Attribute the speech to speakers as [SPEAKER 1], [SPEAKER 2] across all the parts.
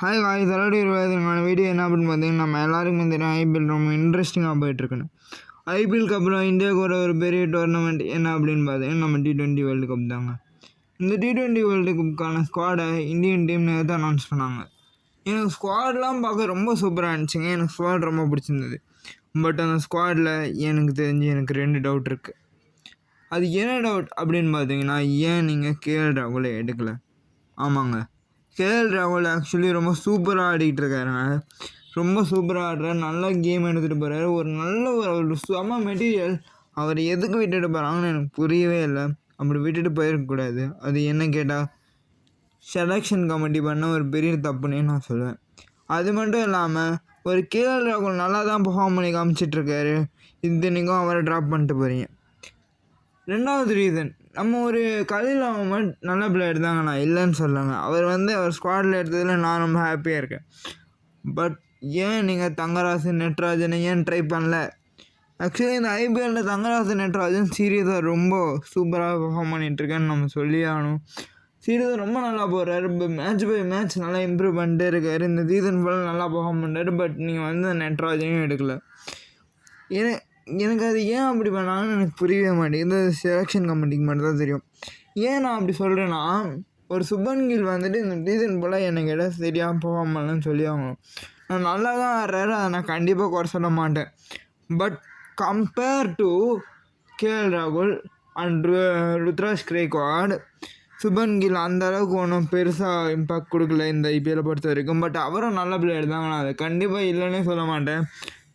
[SPEAKER 1] Hi hi தலாடி இருபதுக்கான video என்ன அப்படின்னு பார்த்தீங்கன்னா நம்ம எல்லாருக்குமே தெரியும் ஐபிஎல் ரொம்ப இன்ட்ரெஸ்டிங்காக போயிட்டுருக்குன்னு. ஐபிஎல்க்கு அப்புறம் இந்தியாவுக்கு ஒரு ஒரு பெரிய டோர்னமெண்ட் என்ன அப்படின்னு பார்த்தீங்கன்னா நம்ம டி டுவெண்ட்டி வேர்ல்டு கப் தாங்க. இந்த டி டுவெண்ட்டி வேர்ல்டு கப்புக்கான ஸ்குவாடை இந்தியன் டீம் நேற்று அனௌன்ஸ் பண்ணாங்க. எனக்கு ஸ்குவாட்லாம் பார்க்க ரொம்ப சூப்பராக இருந்துச்சுங்க. எனக்கு ஸ்குவாட் ரொம்ப பிடிச்சிருந்தது. பட் அந்த ஸ்குவாடில் எனக்கு தெரிஞ்சு எனக்கு ரெண்டு டவுட் இருக்குது அது என்ன டவுட் அப்படின்னு பார்த்தீங்கன்னா ஏன் நீங்கள் கேஎல் ராகுலை எடுக்கலை? ஆமாங்க. கேஎல் ராகுல் ஆக்சுவலி ரொம்ப சூப்பராக ஆடிக்கிட்டு இருக்காருங்க ரொம்ப சூப்பராக ஆடுற. நல்ல கேம் எடுத்துகிட்டு போகிறாரு ஒரு நல்ல ஒரு அவர் செம மெட்டீரியல் அவர் எதுக்கு விட்டுட்டு போகிறாங்கன்னு எனக்கு புரியவே இல்லை. அப்படி விட்டுட்டு போயிருக்கக்கூடாது அது என்ன கேட்டால் செலெக்ஷன் கமிட்டி பண்ண ஒரு பெரிய தப்புன்னே நான் சொல்லுவேன். அது மட்டும் இல்லாமல் ஒரு கேஎல் ராகுல் நல்லா தான் பர்ஃபார்ம் பண்ணி காமிச்சிட்ருக்காரு இத்தனைக்கும் அவரை ட்ராப் பண்ணிட்டு போகிறீங்க ரெண்டாவது ரீசன் நம்ம ஒரு கலில் அகமட் நல்ல பிளேயர் தாங்க நான் இல்லைன்னு சொல்லலைங்க அவர் வந்து அவர் ஸ்குவாடில் எடுத்ததில் நான் ரொம்ப ஹாப்பியாக இருக்கேன். பட் ஏன் நீங்கள் தங்கராசு நெட்ராஜனை ஏன் ட்ரை பண்ணல? ஆக்சுவலி இந்த ஐபிஎல்லில் தங்கராசு நெட்ராஜன் சீரியஸாக ரொம்ப சூப்பராக பெர்ஃபார்ம் பண்ணிகிட்ருக்கேன்னு நம்ம சொல்லி ஆகணும். சீரியஸாக ரொம்ப நல்லா போகிறாரு இப்போ மேட்ச் பை மேட்ச் நல்லா இம்ப்ரூவ் பண்ணிட்டே இருக்காரு. இந்த சீசன் ஃபுல்லாக நல்லா பர்ஃபார்ம் பண்ணுறாரு பட் நீங்கள் வந்து நெட்ராஜனையும் எடுக்கல. ஏன்னா எனக்கு அது ஏன் அப்படி பண்ணாங்கன்னு எனக்கு புரியவே மாட்டேங்குது. இந்த செலெக்ஷன் கமிட்டிக்கு மட்டும் தான் தெரியும். ஏன் நான் அப்படி சொல்கிறேன்னா ஒரு சுபன் கில் வந்துட்டு இந்த ரீசன் போல் எனக்கு இடம் சரியாக போகாமலன்னு பண்ணலன்னு சொல்லி அவங்க நான் நல்லா தான் ஆடுறாரு அதை நான் கண்டிப்பாக குறை சொல்ல மாட்டேன். But compare to K L ராகுல் அண்ட் ருத்ராஜ் கிரேக்வாட் சுபன் கில் அந்த அளவுக்கு ஒன்றும் பெருசாக இம்பாக்ட் கொடுக்கல இந்த ஐபிஎல்லை பொறுத்த வரைக்கும். பட் அவரும் நல்ல பிளேயர் தாங்க நான் அதை கண்டிப்பாக இல்லைன்னே சொல்ல மாட்டேன்.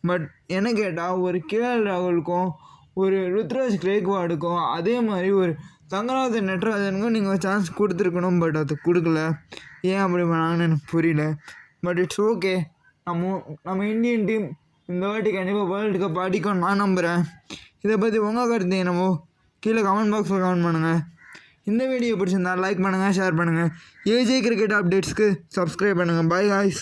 [SPEAKER 1] பட் என்ன கேட்டால் ஒரு கேஎல் ராகுலுக்கும் ஒரு ருத்ராஜ் கிரேக்வாடுக்கும் அதே மாதிரி ஒரு தங்கராஜன் நட்ராஜனுக்கும் நீங்கள் சான்ஸ் கொடுத்துருக்கணும் பட் அது கொடுக்கல. ஏன் அப்படி பண்ணாங்கன்னு எனக்கு புரியல. பட் இட்ஸ் ஓகே நம்ம நம்ம இந்தியன் டீம் இந்த வாட்டி கண்டிப்பாக வேர்ல்டு கப் அடிக்கும் நான் நம்புகிறேன் இதை பற்றி உங்கள் கருத்து என்னமோ கீழே கமெண்ட் பாக்ஸில் கமெண்ட் பண்ணுங்கள் இந்த வீடியோ பிடிச்சிருந்தா லைக் பண்ணுங்கள் ஷேர் பண்ணுங்கள் ஏஜே கிரிக்கெட் அப்டேட்ஸ்க்கு சப்ஸ்கிரைப் பண்ணுங்கள் பை காய்ஸ்